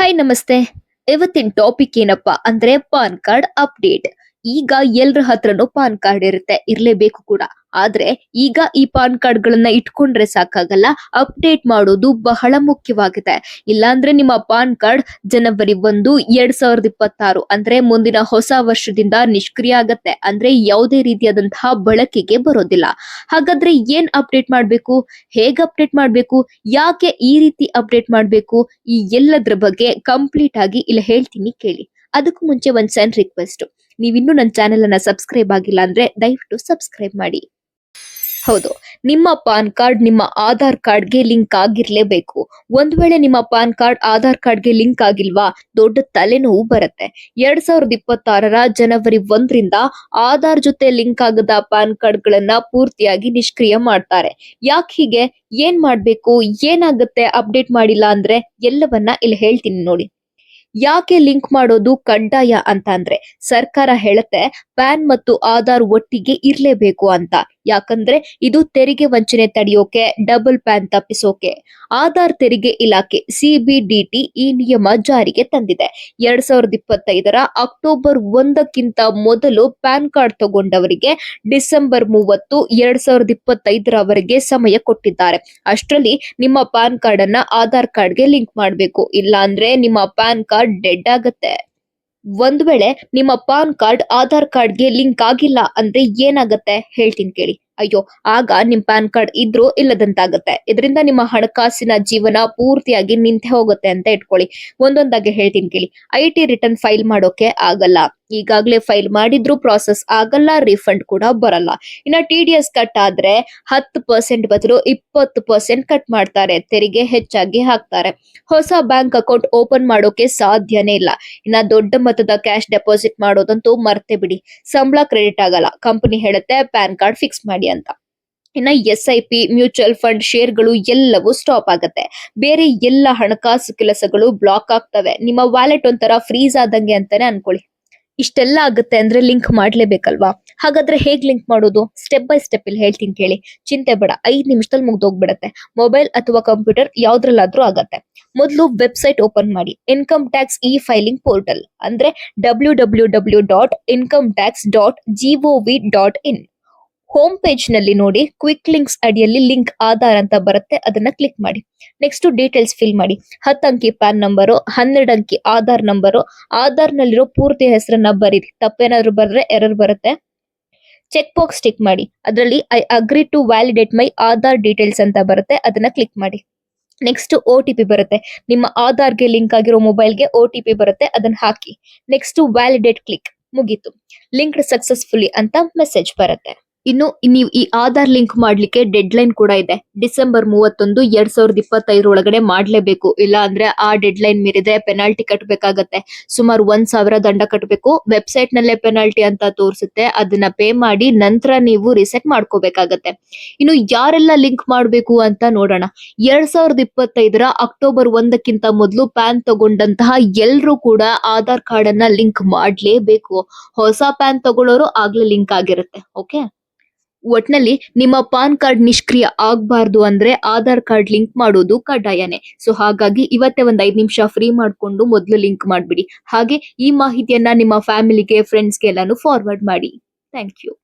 Hi ನಮಸ್ತೆ. ಇವತ್ತಿನ topic ಏನಪ್ಪಾ ಅಂದ್ರೆ ಪಾನ್ ಕಾರ್ಡ್ ಅಪ್ಡೇಟ್ ಈಗ ಎಲ್ರ ಹತ್ರನೂ ಪಾನ್ ಕಾರ್ಡ್ ಇರುತ್ತೆ, ಇರ್ಲೇಬೇಕು ಕೂಡ. ಆದ್ರೆ ಈಗ ಈ ಪಾನ್ ಕಾರ್ಡ್ ಗಳನ್ನ ಇಟ್ಕೊಂಡ್ರೆ ಸಾಕಾಗಲ್ಲ, ಅಪ್ಡೇಟ್ ಮಾಡೋದು ಬಹಳ ಮುಖ್ಯವಾಗಿದೆ ಇಲ್ಲಾಂದ್ರೆ ನಿಮ್ಮ ಪಾನ್ ಕಾರ್ಡ್ ಜನವರಿ ಒಂದು, ಎರಡ್ ಸಾವಿರದ ಇಪ್ಪತ್ತಾರು ಅಂದ್ರೆ ಮುಂದಿನ ಹೊಸ ವರ್ಷದಿಂದ ನಿಷ್ಕ್ರಿಯ ಆಗತ್ತೆ. ಅಂದ್ರೆ ಯಾವುದೇ ರೀತಿಯಾದಂತಹ ಬಳಕೆಗೆ ಬರೋದಿಲ್ಲ. ಹಾಗಾದ್ರೆ ಏನ್ ಅಪ್ಡೇಟ್ ಮಾಡ್ಬೇಕು? ಹೇಗ್ ಅಪ್ಡೇಟ್ ಮಾಡ್ಬೇಕು? ಯಾಕೆ ಈ ರೀತಿ ಅಪ್ಡೇಟ್ ಮಾಡ್ಬೇಕು? ಈ ಎಲ್ಲದ್ರ ಬಗ್ಗೆ ಕಂಪ್ಲೀಟ್ ಆಗಿ ಇಲ್ಲಿ ಹೇಳ್ತೀನಿ ಕೇಳಿ. ಅದಕ್ಕೂ ಮುಂಚೆ ಒಂದ್ ಸಣ್ಣ ರಿಕ್ವೆಸ್ಟ್ ನೀವಿನ್ನೂ ನನ್ನ ಚಾನೆಲ್ ಅನ್ನ ಸಬ್ಸ್ಕ್ರೈಬ್ ಆಗಿಲ್ಲ ಅಂದ್ರೆ ದಯವಿಟ್ಟು ಸಬ್ಸ್ಕ್ರೈಬ್ ಮಾಡಿ. ಹೌದು, ನಿಮ್ಮ ಪಾನ್ ಕಾರ್ಡ್ ನಿಮ್ಮ ಆಧಾರ್ ಕಾರ್ಡ್ಗೆ ಲಿಂಕ್ ಆಗಿರ್ಲೇಬೇಕು. ಒಂದ್ ವೇಳೆ ನಿಮ್ಮ ಪಾನ್ ಕಾರ್ಡ್ ಆಧಾರ್ ಕಾರ್ಡ್ಗೆ ಲಿಂಕ್ ಆಗಿಲ್ವಾ, ದೊಡ್ಡ ತಲೆನೋವು ಬರುತ್ತೆ. ಎರಡ್ ಸಾವಿರದ ಇಪ್ಪತ್ತಾರರ ಜನವರಿ ಒಂದರಿಂದ ಆಧಾರ್ ಜೊತೆ ಲಿಂಕ್ ಆಗದ ಪಾನ್ ಕಾರ್ಡ್ ಗಳನ್ನ ಪೂರ್ತಿಯಾಗಿ ನಿಷ್ಕ್ರಿಯ ಮಾಡ್ತಾರೆ. ಯಾಕೆ ಹೀಗೆ? ಏನ್ ಮಾಡ್ಬೇಕು? ಏನಾಗುತ್ತೆ? ಅಪ್ಡೇಟ್ ಮಾಡಿಲ್ಲ ಅಂದ್ರೆ ಎಲ್ಲವನ್ನ ಇಲ್ಲಿ ಹೇಳ್ತೀನಿ ನೋಡಿ. ಯಾಕೆ ಲಿಂಕ್ ಮಾಡೋದು ಕಡ್ಡಾಯ ಅಂತ ಅಂದ್ರೆ ಸರ್ಕಾರ ಹೇಳುತ್ತೆ ಪ್ಯಾನ್ ಮತ್ತು ಆಧಾರ್ ಒಟ್ಟಿಗೆ ಇರ್ಲೇಬೇಕು ಅಂತ. ಯಾಕಂದ್ರೆ ಇದು ತೆರಿಗೆ ವಂಚನೆ ತಡೆಯೋಕೆ ಡಬಲ್ ಪ್ಯಾನ್ ತಪ್ಪಿಸೋಕೆ. ಆಧಾರ್ ತೆರಿಗೆ ಇಲಾಖೆ ಸಿಬಿಡಿಟಿ ಈ ನಿಯಮ ಜಾರಿಗೆ ತಂದಿದೆ. ಎರಡ್ ಸಾವಿರದ ಇಪ್ಪತ್ತೈದರ ಅಕ್ಟೋಬರ್ ಒಂದಕ್ಕಿಂತ ಮೊದಲು ಪ್ಯಾನ್ ಕಾರ್ಡ್ ತಗೊಂಡವರಿಗೆ ಡಿಸೆಂಬರ್ ಮೂವತ್ತು ಎರಡ್ ಸಾವಿರದ ಇಪ್ಪತ್ತೈದರವರೆಗೆ ಸಮಯ ಕೊಟ್ಟಿದ್ದಾರೆ. ಅಷ್ಟರಲ್ಲಿ ನಿಮ್ಮ ಪಾನ್ ಕಾರ್ಡ್ ಅನ್ನ ಆಧಾರ್ ಕಾರ್ಡ್ಗೆ ಲಿಂಕ್ ಮಾಡಬೇಕು. ಇಲ್ಲ ಅಂದ್ರೆ ನಿಮ್ಮ ಪ್ಯಾನ್ ಕಾರ್ಡ್ ಡೆಡ್ ಆಗತ್ತೆ. ಒಂದ್ ವೇಳೆ ನಿಮ್ಮ ಪಾನ್ ಕಾರ್ಡ್ ಆಧಾರ್ ಕಾರ್ಡ್ಗೆ ಲಿಂಕ್ ಆಗಿಲ್ಲ ಅಂದ್ರೆ ಏನಾಗುತ್ತೆ ಹೇಳ್ತೀನಿ ಕೇಳಿ. ಅಯ್ಯೋ, ಆಗ ನಿಮ್ ಪ್ಯಾನ್ ಕಾರ್ಡ್ ಇದ್ರೂ ಇಲ್ಲದಂತಾಗತ್ತೆ. ಇದರಿಂದ ನಿಮ್ಮ ಹಣಕಾಸಿನ ಜೀವನ ಪೂರ್ತಿಯಾಗಿ ನಿಂತೆ ಹೋಗುತ್ತೆ ಅಂತ ಇಟ್ಕೊಳ್ಳಿ. ಒಂದೊಂದಾಗಿ ಹೇಳ್ತೀನಿ ಕೇಳಿ. ಐ ರಿಟರ್ನ್ ಫೈಲ್ ಮಾಡೋಕೆ ಆಗಲ್ಲ. ಈಗಾಗಲೇ ಫೈಲ್ ಮಾಡಿದ್ರು ಪ್ರಾಸೆಸ್ ಆಗಲ್ಲ ರಿಫಂಡ್ ಕೂಡ ಬರಲ್ಲ. ಇನ್ನ ಟಿ ಡಿ ಎಸ್ ಕಟ್ ಆದ್ರೆ ಹತ್ತು ಪರ್ಸೆಂಟ್ ಬದಲು ಇಪ್ಪತ್ತು ಪರ್ಸೆಂಟ್ ಕಟ್ ಮಾಡ್ತಾರೆ. ತೆರಿಗೆ ಹೆಚ್ಚಾಗಿ ಹಾಕ್ತಾರೆ. ಹೊಸ ಬ್ಯಾಂಕ್ ಅಕೌಂಟ್ ಓಪನ್ ಮಾಡೋಕೆ ಸಾಧ್ಯನೇ ಇಲ್ಲ. ಇನ್ನ ದೊಡ್ಡ ಮೊತ್ತದ ಕ್ಯಾಶ್ ಡೆಪಾಸಿಟ್ ಮಾಡೋದಂತೂ ಮರ್ತೆ ಬಿಡಿ. ಸಂಬಳ ಕ್ರೆಡಿಟ್ ಆಗಲ್ಲ. ಕಂಪನಿ ಹೇಳುತ್ತೆ, ಪ್ಯಾನ್ ಕಾರ್ಡ್ ಫಿಕ್ಸ್ ಮಾಡಿ ಅಂತ. ಇನ್ನ S I P, mutual fund ಶೇರ್ಗಳು ಎಲ್ಲವೂ ಸ್ಟಾಪ್ ಆಗುತ್ತೆ. ಬೇರೆ ಎಲ್ಲ ಹಣಕಾಸು ಕೆಲಸಗಳು ಬ್ಲಾಕ್ ಆಗ್ತವೆ. ನಿಮ್ಮ ವ್ಯಾಲೆಟ್ ಒಂಥರ ಫ್ರೀಸ್ ಆದಂಗೆ ಅಂತಾನೆ ಅನ್ಕೊಳ್ಳಿ. ಇಷ್ಟೆಲ್ಲ ಆಗುತ್ತೆ ಅಂದ್ರೆ ಲಿಂಕ್ ಮಾಡ್ಲೇಬೇಕಲ್ವಾ? ಹಾಗಾದ್ರೆ ಹೇಗ್ ಲಿಂಕ್ ಮಾಡೋದು? ಸ್ಟೆಪ್ ಬೈ ಸ್ಟೆಪ್ ಇಲ್ಲಿ ಹೇಳ್ತೀನಿ ಕೇಳಿ. ಚಿಂತೆ ಬೇಡ, ಐದ್ ನಿಮಿಷದಲ್ಲಿ ಮುಗ್ದೋಗ್ಬಿಡತ್ತೆ. ಮೊಬೈಲ್ ಅಥವಾ ಕಂಪ್ಯೂಟರ್ ಯಾವ್ದ್ರಲ್ಲಾದ್ರೂ ಆಗತ್ತೆ. ಮೊದಲು ವೆಬ್ಸೈಟ್ ಓಪನ್ ಮಾಡಿ. Income tax e filing portal. ಅಂದ್ರೆ W W W dot income tax dot G O V dot in. Home ಪೇಜ್ನಲ್ಲಿ ನೋಡಿ ಕ್ವಿಕ್ ಲಿಂಕ್ಸ್ ಅಡಿಯಲ್ಲಿ ಲಿಂಕ್ ಆಧಾರ್ ಅಂತ ಬರುತ್ತೆ, ಅದನ್ನ ಕ್ಲಿಕ್ ಮಾಡಿ. ನೆಕ್ಸ್ಟ್ ಡೀಟೇಲ್ಸ್ ಫಿಲ್ ಮಾಡಿ. ಹತ್ತು ಅಂಕಿ ಪ್ಯಾನ್ ನಂಬರು ಹನ್ನೆರಡು ಅಂಕಿ ಆಧಾರ್ ನಂಬರು ಆಧಾರ್ ನಲ್ಲಿರೋ ಪೂರ್ತಿ ಹೆಸರನ್ನ ಬರೀರಿ. ತಪ್ಪೇನಾದ್ರು ಬರ್ರೆ ಎರರ್ ಬರುತ್ತೆ. ಚೆಕ್ ಬಾಕ್ಸ್ ಟಿಕ್ ಮಾಡಿ. ಅದರಲ್ಲಿ I agree to validate my Aadhaar details ಅಂತ ಬರುತ್ತೆ, ಅದನ್ನ ಕ್ಲಿಕ್ ಮಾಡಿ. ನೆಕ್ಸ್ಟ್ ಒ ಟಿ ಪಿ ಬರುತ್ತೆ. ನಿಮ್ಮ ಆಧಾರ್ಗೆ ಲಿಂಕ್ ಆಗಿರೋ ಮೊಬೈಲ್ಗೆ ಒ ಟಿ ಪಿ ಬರುತ್ತೆ, ಅದನ್ನ ಹಾಕಿ. ನೆಕ್ಸ್ಟ್ ವ್ಯಾಲಿಡೇಟ್ ಕ್ಲಿಕ್ ಮುಗೀತು. ಲಿಂಕ್ಡ್ ಸಕ್ಸಸ್ಫುಲಿ ಅಂತ ಮೆಸೇಜ್ ಬರುತ್ತೆ. ಇನ್ನು ನೀವು ಈ ಆಧಾರ್ ಲಿಂಕ್ ಮಾಡ್ಲಿಕ್ಕೆ ಡೆಡ್ ಲೈನ್ ಕೂಡ ಇದೆ. ಡಿಸೆಂಬರ್ ಮೂವತ್ತೊಂದು ಎರಡ್ ಸಾವಿರದ ಇಪ್ಪತ್ತೈದರ ಒಳಗಡೆ ಮಾಡ್ಲೇಬೇಕು. ಇಲ್ಲ ಅಂದ್ರೆ ಆ ಡೆಡ್ ಲೈನ್ ಮೀರಿದ್ರೆ ಪೆನಾಲ್ಟಿ ಕಟ್ಟಬೇಕಾಗತ್ತೆ ಸುಮಾರು ಒಂದ್ ಸಾವಿರ ದಂಡ ಕಟ್ಟಬೇಕು ವೆಬ್ಸೈಟ್ ನಲ್ಲೇ ಪೆನಾಲ್ಟಿ ಅಂತ ತೋರಿಸುತ್ತೆ. ಅದನ್ನ ಪೇ ಮಾಡಿ ನಂತರ ನೀವು ರಿಸೆಟ್ ಮಾಡ್ಕೋಬೇಕಾಗತ್ತೆ. ಇನ್ನು ಯಾರೆಲ್ಲ ಲಿಂಕ್ ಮಾಡಬೇಕು ಅಂತ ನೋಡೋಣ. ಎರಡ್ ಸಾವಿರದ ಇಪ್ಪತ್ತೈದರ ಅಕ್ಟೋಬರ್ ಒಂದಕ್ಕಿಂತ ಮೊದಲು ಪ್ಯಾನ್ ತಗೊಂಡಂತಹ ಎಲ್ಲರೂ ಕೂಡ ಆಧಾರ್ ಕಾರ್ಡ್ ಅನ್ನ ಲಿಂಕ್ ಮಾಡ್ಲೇಬೇಕು. ಹೊಸ ಪ್ಯಾನ್ ತಗೊಳ್ಳೋರು ಆಗ್ಲೇ ಲಿಂಕ್ ಆಗಿರುತ್ತೆ. ಓಕೆ? ಒಟ್ನಲ್ಲಿ ನಿಮ್ಮ ಪಾನ್ ಕಾರ್ಡ್ ನಿಷ್ಕ್ರಿಯ ಆಗಬಾರ್ದು ಅಂದ್ರೆ ಆಧಾರ್ ಕಾರ್ಡ್ ಲಿಂಕ್ ಮಾಡೋದು ಕಡ್ಡಾಯನೇ. ಸೊ ಹಾಗಾಗಿ ಇವತ್ತೇ ಒಂದು ಐದು ನಿಮಿಷ ಫ್ರೀ ಮಾಡ್ಕೊಂಡು ಮೊದಲು ಲಿಂಕ್ ಮಾಡ್ಬಿಡಿ. ಹಾಗೆ ಈ ಮಾಹಿತಿಯನ್ನ ನಿಮ್ಮ ಫ್ಯಾಮಿಲಿಗೆ ಫ್ರೆಂಡ್ಸ್ಗೆ ಎಲ್ಲಾನು ಫಾರ್ವರ್ಡ್ ಮಾಡಿ. Thank you